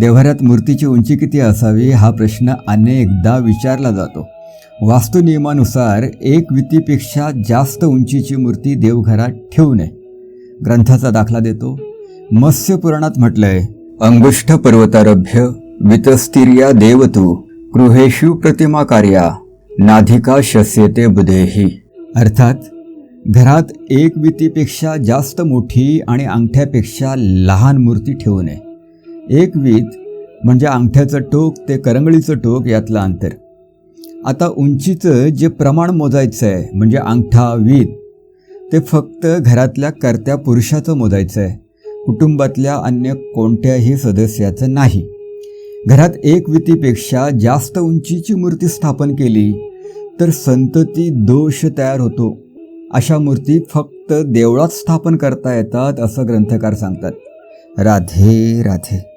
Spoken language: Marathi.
देव्हाऱ्यात मूर्तीची उंची किती असावी हा प्रश्न अनेकदा विचारला जातो. वास्तुनियमानुसार एक वितीपेक्षा जास्त उंचीची मूर्ती देवघरात ठेवू नये. ग्रंथाचा दाखला देतो. मत्स्य पुराणात म्हटलंय अंगुष्ठ पर्वतारभ्य वितस्तिर्या देवतू गृहेषु प्रतिमा कार्या नाधिका शस्यते बुधेही. अर्थात घरात एक वितीपेक्षा जास्त मोठी आणि अंगठ्यापेक्षा लहान मूर्ती ठेवू नये. एक वीत म्हणजे अंगठ्याचं टोक ते करंगळीचं टोक यातलं अंतर. आता उंचीचं जे प्रमाण मोजायचं आहे म्हणजे अंगठा वीत ते फक्त घरातल्या कर्त्या पुरुषाचं मोजायचं आहे. कुटुंबातल्या अन्य कोणत्याही सदस्याचं नाही. घरात एक वितीपेक्षा जास्त उंचीची मूर्ती स्थापन केली तर संतती दोष तयार होतो. अशा मूर्ती फक्त देवळात स्थापन करता येतात असं ग्रंथकार सांगतात. राधे राधे.